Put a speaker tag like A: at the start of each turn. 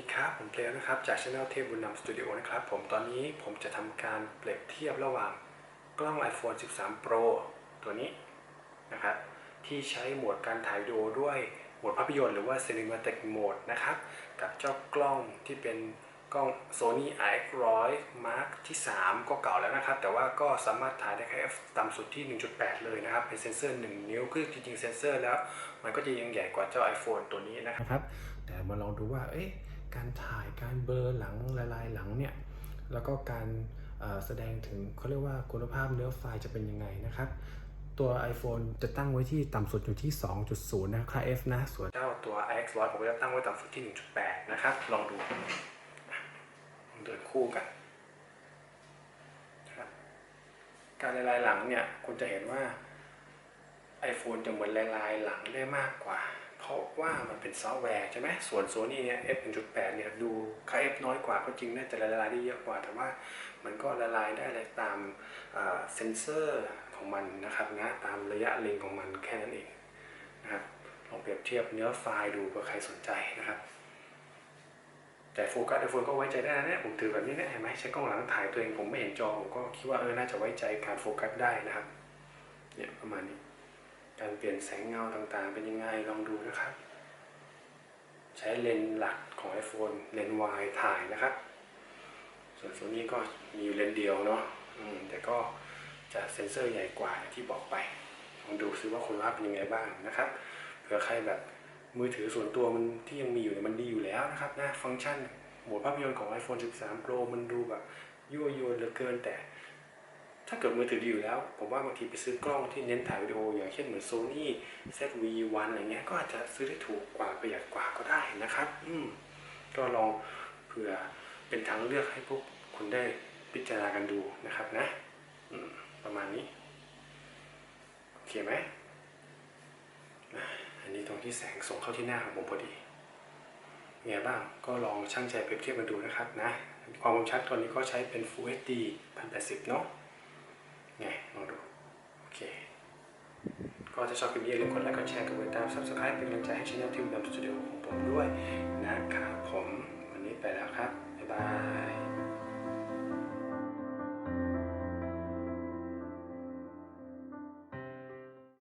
A: ดีครับผมเกลนะครับจากช anel เทพบุญนำสตูดิโอนะครับผมตอนนี้ผมจะทำการเปรียบเทียบระหว่างกล้อง iPhone 13 Pro ตัวนี้นะครับที่ใช้โหมดการถ่ายวิดีโอด้วยโหมดภาพยนตร์หรือว่า Cinematic Mode นะครับกับเจ้ากล้องที่เป็นกล้อง Sony IX100 Mark ที่ 3 ก็เก่าแล้วนะครับ แต่ว่าก็สามารถถ่ายได้แค่ f ต่ำสุดที่ 1.8 เลยนะครับ เป็นเซนเซอร์ 1 นิ้วคือจริงๆเซนเซอร์แล้ว มันก็จะยังใหญ่กว่าเจ้า iPhone ตัวนี้นะครับ แต่มาลองดูว่า เอ๊ะ การถ่ายการเบลอหลังละลายหลังเนี่ยแล้วก็การแสดงถึงเขาเรียกว่าคุณภาพเนื้อไฟล์จะเป็นยังไงนะครับ ตัว iPhone จะตั้งไว้ที่ต่ำสุดอยู่ที่ 2.0 นะค่า f นะ ส่วนเจ้าตัว iX100 ผมก็จะตั้งไว้ต่ำสุดที่ 1.8 นะครับ ลองดูเดินคู่กันการละลายหลังเนี่ยคุณจะเห็นว่า iPhone จะเหมือนละลายหลังได้มากกว่า เพราะว่ามันเป็นซอฟต์แวร์ใช่ไหมส่วน Sony เนี่ย f 1.8เนี่ยดูค่า f น้อยกว่าก็จริงน่าจะละลายได้เยอะกว่า แต่ว่ามันก็ละลายได้อะไรตามเซนเซอร์ของมันนะครับนะตามระยะเลนของมันแค่นั้นเองนะครับลองเปรียบเทียบเนื้อไฟล์ดูเผื่อใครสนใจนะครับ แต่โฟกัสไอโฟนก็ไว้ใจได้นะเนี่ยผมถือแบบนี้เนี่ยเห็นไหมใช้กล้องหลังถ่ายตัวเองผมไม่เห็นจอผมก็คิดว่าเออน่าจะไว้ใจการโฟกัสได้นะครับเนี่ยประมาณนี้ การเปลี่ยนแสงเงาต่างๆ เป็นยังไงลองดูนะครับ ใช้เลนส์หลักของ iPhone เลนส์วายถ่ายนะครับ ส่วนโซนี่ก็มีเลนส์เดียวเนาะแต่ก็จะเซ็นเซอร์ใหญ่กว่าที่บอกไปลองดูซิว่าคุณภาพเป็นยังไงบ้างนะครับเผื่อใครแบบมือถือส่วนตัวมันที่ยังมีอยู่เนี่ยมันดีอยู่แล้วนะครับนะฟังก์ชันโหมดภาพยนตร์ของ iPhone 13 Pro มันดูแบบยั่วยวนเหลือเกินแต่ ถ้าเกิดมือถือดีอยู่แล้ว ผมว่าบางทีไปซื้อกล้องที่เน้นถ่ายวิดีโอ อย่างเช่นเหมือน Sony ZV-1 อะไรเงี้ยก็อาจจะซื้อได้ถูกกว่าประหยัดกว่าก็ได้นะครับ อืมก็ลองเผื่อเป็นทางเลือกให้พวกคุณได้พิจารณากันดูนะครับนะ อืม ประมาณนี้ โอเคไหมอันนี้ตรงที่แสงส่งเข้าที่หน้าของผมพอดีไงบ้างก็ลองช่างใจเปรียบเทียบกันดูนะครับนะ ความคมชัดตัวนี้ก็ใช้เป็น Full HD 1080 เนาะ ไงลองดู โอเค ก็จะชอบคลิปนี้อย่าลืมกดไลค์กดแชร์กดติดตาม Subscribe เป็นกำลังใจให้ช่องทีมดำสตูดิโอของผมด้วยนะครับ